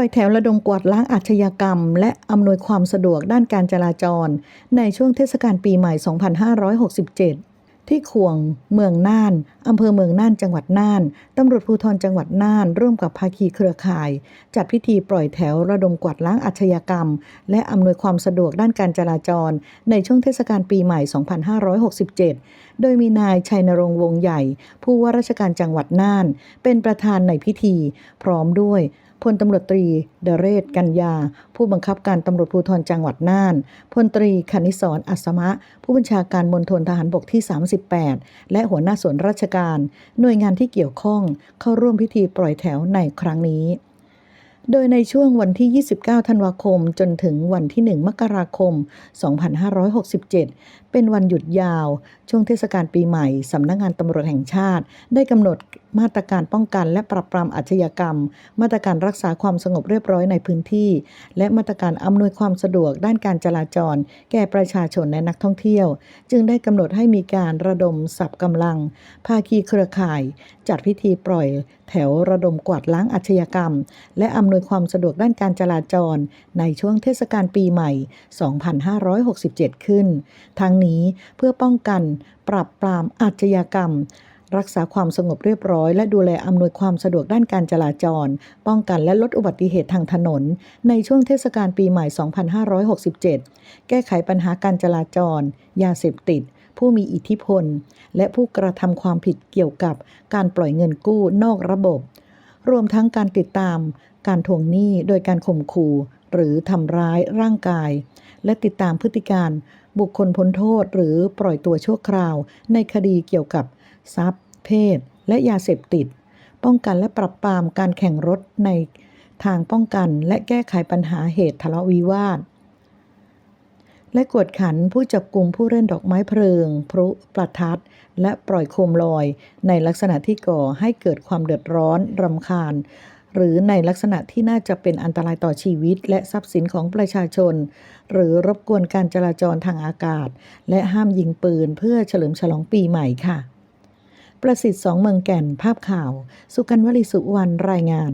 อยแถวระดมกวาดล้างอาชญากรรม และอำนวยความสะดวกด้านการจราจร ในช่วงเทศกาลปีใหม่ 2567ที่ขวง เมืองน่าน อำเภอเมืองน่าน จังหวัดน่าน ตำรวจภูธรจังหวัดน่าน ร่วมกับภาคีเครือข่าย จัดพิธีปล่อยแถวระดมกวาดล้างอาชญากรรม และอำนวยความสะดวกด้านการจราจร ในช่วงเทศกาลปีใหม่ 2567 โดยมีนายชัยนรงค์วงใหญ่ ผู้ว่าราชการจังหวัดน่าน เป็นประธานในพิธี พร้อมด้วย พลตำรวจตรีเดเรศกัญญา ผู้บังคับการตำรวจภูธรจังหวัดน่าน พลตรีคณิศรอัศมะ ผู้บัญชาการมณฑลทหารบกที่ 38 และหัวหน้าส่วนราชการ หน่วยงานที่เกี่ยวข้องเข้าร่วมพิธีปล่อยแถวในครั้งนี้โดยในช่วงวันที่ 29 ธันวาคม จนถึงวันที่ 1 มกราคม 2567 เป็นวันหยุดยาว ช่วงเทศกาลปีใหม่ สำนักงงานตำรวจแห่งชาติ ได้กำหนด มาตรการป้องกัน และปราบปรามอาชญากรรม มาตรการรักษาความสงบเรียบร้อยในพื้นที่ และมาตรการอำนวยความสะดวกด้านการจราจร แก่ประชาชนและนักท่องเที่ยว จึงได้กำหนดให้มีการระดมสับกำลัง ภาคีเครือข่าย จัดพิธีปล่อย แถวระดมกวาดล้างอาชญากรรม และอำนวยความสะดวกด้านการจราจร ในช่วงเทศกาลปีใหม่ 2567 ขึ้น ทั้งนี้เพื่อป้องกันปราบปรามอาชญากรรม รักษาความสงบเรียบร้อย และดูแลอำนวยความสะดวกด้านการจราจร ป้องกันและลดอุบัติเหตุทางถนน ในช่วงเทศกาลปีใหม่ 2567 แก้ไขปัญหาการจราจร ยาเสพติด ผู้มีอิทธิพล และผู้กระทำความผิดเกี่ยวกับการปล่อยเงินกู้นอกระบบ รวมทั้งการติดตาม การทวงหนี้โดยการข่มขู่หรือทำร้ายร่างกาย และติดตามพฤติการบุคคลพ้นโทษหรือปล่อยตัวชั่วคราว ในคดีเกี่ยวกับทรัพย์ เพศ และยาเสพติด ป้องกันและปรับปรามการแข่งรถในทางป้องกันและแก้ไขปัญหาเหตุทะเลาะวิวาท และกวดขันผู้จับกลุ่มผู้เล่นดอกไม้เพลิง พลุประทัด และปล่อยโคมลอย ในลักษณะที่ก่อให้เกิดความเดือดร้อนรำคาญ หรือในลักษณะที่น่าจะเป็นอันตรายต่อชีวิต และทรัพย์สินของประชาชน หรือรบกวนการจราจรทางอากาศ และห้ามยิงปืนเพื่อเฉลิมฉลองปีใหม่ค่ะ ประสิทธิ์สองเมืองแก่นภาพข่าว สุกันวลีสุวรรณรายงาน